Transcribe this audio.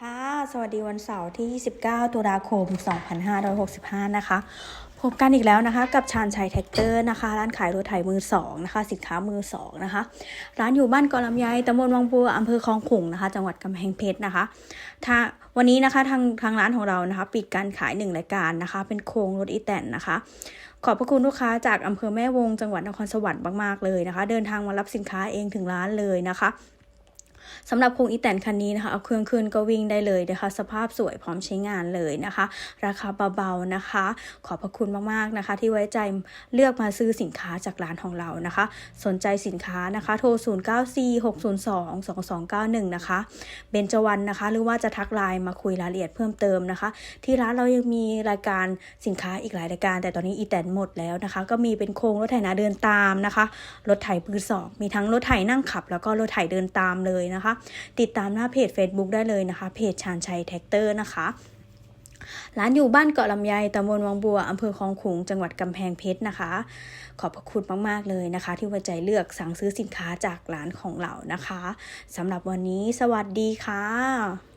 ค่ะ สวัสดีวันเสาร์ที่ 29 ตุลาคม 2565 นะคะ พบกันอีกแล้วนะคะ กับชาญชัยแท็กเตอร์นะคะ ร้านขายรถไถมือสองนะคะ สินค้ามือสองนะคะ ร้านอยู่บ้านเกาะลำไยตำบลวังบัวอำเภอคลองขุงนะคะ จังหวัดกำแพงเพชรนะคะถ้าวันนี้นะคะทางทางร้านของเรานะคะ ปิดการขายหนึ่งรายการนะคะ เป็นโครงรถอีแตนนะคะ ขอบพระคุณลูกค้าจากอำเภอแม่วงจังหวัดนครสวรรค์มากๆเลยนะคะ เดินทางมารับสินค้าเองถึงร้านเลยนะคะ สำหรับโครงอีแตนคันนี้นะคะเอาเครื่องขึ้นก็วิ่งได้เลยนะคะ สภาพสวยพร้อมใช้งานเลยนะคะ ราคาเบาๆนะคะ ขอบพระคุณมากๆนะคะ ที่ไว้ใจเลือกมาซื้อสินค้าจากร้านของเรานะคะ สนใจสินค้านะคะ โทร 0946022291 นะคะเบญจวรรณนะคะ หรือว่าจะทักไลน์มาคุยรายละเอียดเพิ่มเติมนะคะ ที่ร้านเรายังมีรายการสินค้าอีกหลายรายการ แต่ตอนนี้อีแตนหมดแล้วนะคะ ก็มีเป็นโครงรถไถนาเดินตามนะคะรถไถปืนสองมีทั้งรถไถนั่งขับ แล้วก็รถไถเดินตามเลยนะคะ ติดตามหน้าเพจ Facebook ได้เลยนะคะ เพจชาญชัยแท็กเตอร์นะคะร้านอยู่บ้านเกาะลำไยตำบลวังบัวอำเภอคลองขุง จังหวัดกำแพงเพชรนะคะ ขอบพระคุณมาก ๆ เลยนะคะ ที่ไว้ใจเลือกสั่งซื้อสินค้าจากร้านของเรานะคะสำหรับวันนี้สวัสดีค่ะ